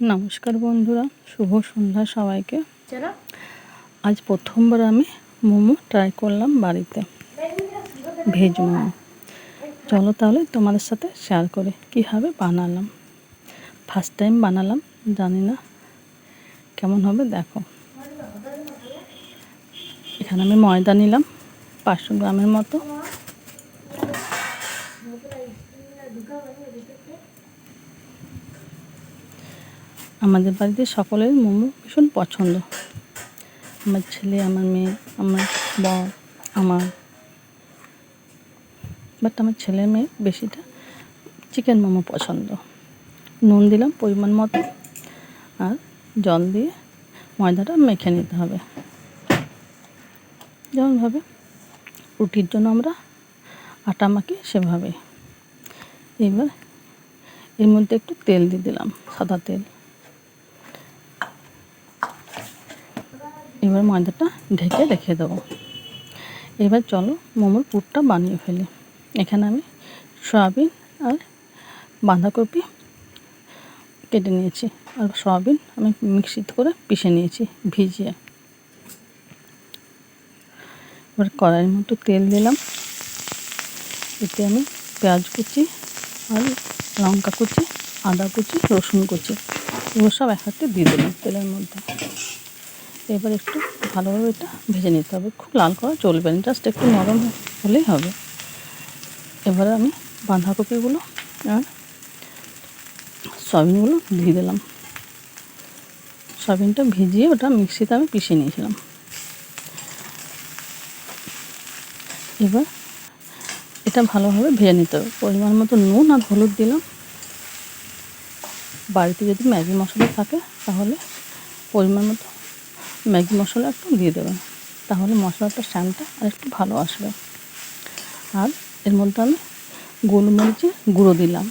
নমস্কার বন্ধুরা শুভ সন্ধ্যা সবাইকে। আজ প্রথমবার আমি মোমো ট্রাই করলাম বাড়িতে। ভেজ মোমো। চলো তাহলে তোমাদের সাথে শেয়ার করে কীভাবে বানালাম। ফার্স্ট টাইম বানালাম জানি না কেমন হবে দেখো। এখানে আমি ময়দা নিলাম পাঁচশো গ্রামের মতো। আমাদের বাড়িতে সকলের মোমো ভীষণ পছন্দ। আমার ছেলে, আমার মেয়ে, আমার বর, আমার। বাট আমার ছেলে মেয়ে বেশিটা চিকেন মোমো পছন্দ। নুন দিলাম পরিমাণ মতো আর জল দিয়ে ময়দাটা মেখে নিতে হবে। যেমনভাবে রুটির জন্য আমরা আটা মাখি সেভাবে এবার এর মধ্যে একটু তেল দিয়ে দিলাম, সাদা তেল। এবার ময়দাটা ঢেকে রেখে দেবো। এবার চলো মোমোর পুরটা বানিয়ে ফেলি। এখানে আমি সয়াবিন আর বাঁধাকপি কেটে নিয়েছি আর সয়াবিন আমি মিক্সিতে করে পিষে নিয়েছি ভিজিয়ে। এবার কড়াইয়ের মতো তেল দিলাম। এতে আমি পেঁয়াজ কুচি আর লঙ্কা কুচি, আদা কুচি, রসুন কুচি, এগুলো সব একসাথে দিয়ে দিলাম তেলের মধ্যে। এবার একটু ভালোভাবে এটা ভেজে নিতে হবে। খুব লাল করা চলবে না জাস্ট একটু নরম হলেই হবে। এবারে আমি বাঁধাকপিগুলো আর সয়াবিনগুলো দিয়ে দিলাম। সয়াবিনটা ভিজিয়ে ওটা মিক্সিতে আমি পিষে নিয়েছিলাম। এবার এটা ভালোভাবে ভেজে নিতে হবে। পরিমাণ মতো নুন আর হলুদ দিলাম। বাড়িতে যদি ম্যাগি মশলা থাকে, তাহলে পরিমাণ মতো ম্যাগি মশলা একটু দিয়ে দেবেন। তাহলে মশলাটার স্যানটা আর একটু ভালো আসবে। আর এর মধ্যে আমি গোলমরিচের গুঁড়ো দিলাম।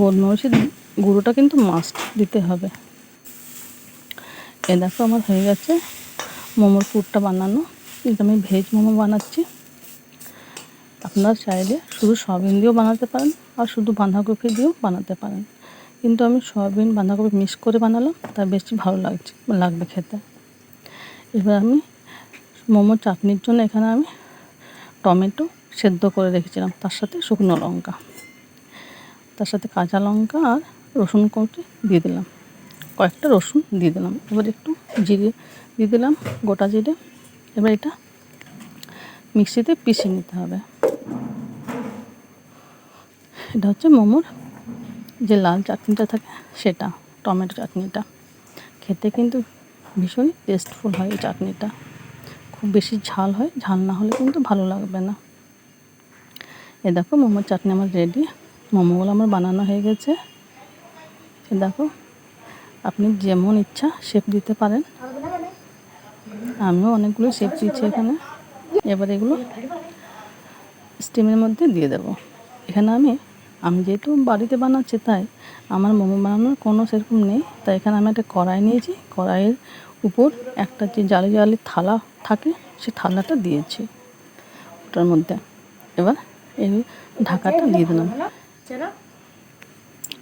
গোলমরিচের গুঁড়োটা কিন্তু মাস্ট দিতে হবে। এ দেখো আমার হয়ে গেছে মোমোর পুরটা বানানো। কিন্তু আমি ভেজ মোমো বানাচ্ছি। আপনারা চাইলে শুধু সয়াবিন দিয়েও বানাতে পারেন, আর শুধু বাঁধাকপি দিয়েও বানাতে পারেন। কিন্তু আমি সয়াবিন বাঁধাকপি মিক্স করে বানালাম তা বেশি ভালো লাগছে, লাগবে খেতে। এবার আমি মোমো চাটনির জন্য এখানে আমি টমেটো সেদ্ধ করে রেখেছিলাম, তার সাথে শুকনো লঙ্কা। তার সাথে কাঁচা লঙ্কা আর রসুন কুচি দিয়ে দিলাম। কয়েকটা রসুন দিয়ে দিলাম। এবার একটু জিরে দিয়ে দিলাম, গোটা জিরে। এবার এটা মিক্সিতে পিষে নিতে হবে। এটা হচ্ছে মোমোর যে লাল চাটনিটা থাকে, সেটা, টমেটো চাটনিটা। খেতে কিন্তু ভীষণই টেস্টফুল হয় এই চাটনিটা। খুব বেশি ঝাল হয়, ঝাল না হলে কিন্তু ভালো লাগবে না। এ দেখো, মোমোর চাটনি আমার রেডি মোমোগুলো আমার বানানো হয়ে গেছে। এ দেখো, আপনি যেমন ইচ্ছা শেপ দিতে পারেন। আমিও অনেকগুলো শেপ দিচ্ছি এখানে। এবার এগুলো স্টিমের মধ্যে দিয়ে দেব। এখানে আমি আমি যেহেতু বাড়িতে বানাচ্ছি, তাই আমার মোমো বানানোর কোনো সেরকম নেই। তাই এখানে আমি একটা কড়াই নিয়েছি। কড়াইয়ের উপর একটা যে জালি জালি থালা থাকে সেই থালাটা দিয়েছি ওটার মধ্যে। এবার এই ঢাকাটা দিয়ে দিলাম।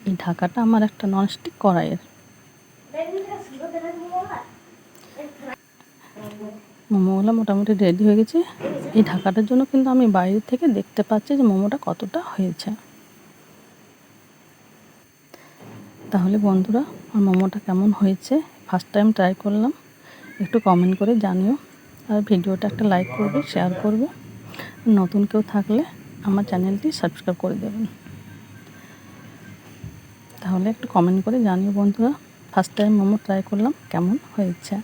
এই ঢাকাটা আমার একটা ননস্টিক কড়াইয়ের। মোমোগুলো মোটামুটি রেডি হয়ে গেছে। এই ঢাকাটার জন্য কিন্তু আমি বাইরে থেকে দেখতে পাচ্ছি যে মোমোটা কতটা হয়েছে। তাহলে বন্ধুরা, আমার মোমোটা কেমন হয়েছে? ফার্স্ট টাইম ট্রাই করলাম। একটু কমেন্ট করে জানিও। আর ভিডিওটা একটা লাইক করবে শেয়ার করবে। নতুন কেউ থাকলে আমার চ্যানেলটি সাবস্ক্রাইব করে দেবেন। তাহলে একটু কমেন্ট করে জানিও বন্ধুরা ফার্স্ট টাইম মোমো ট্রাই করলাম, কেমন হয়েছে?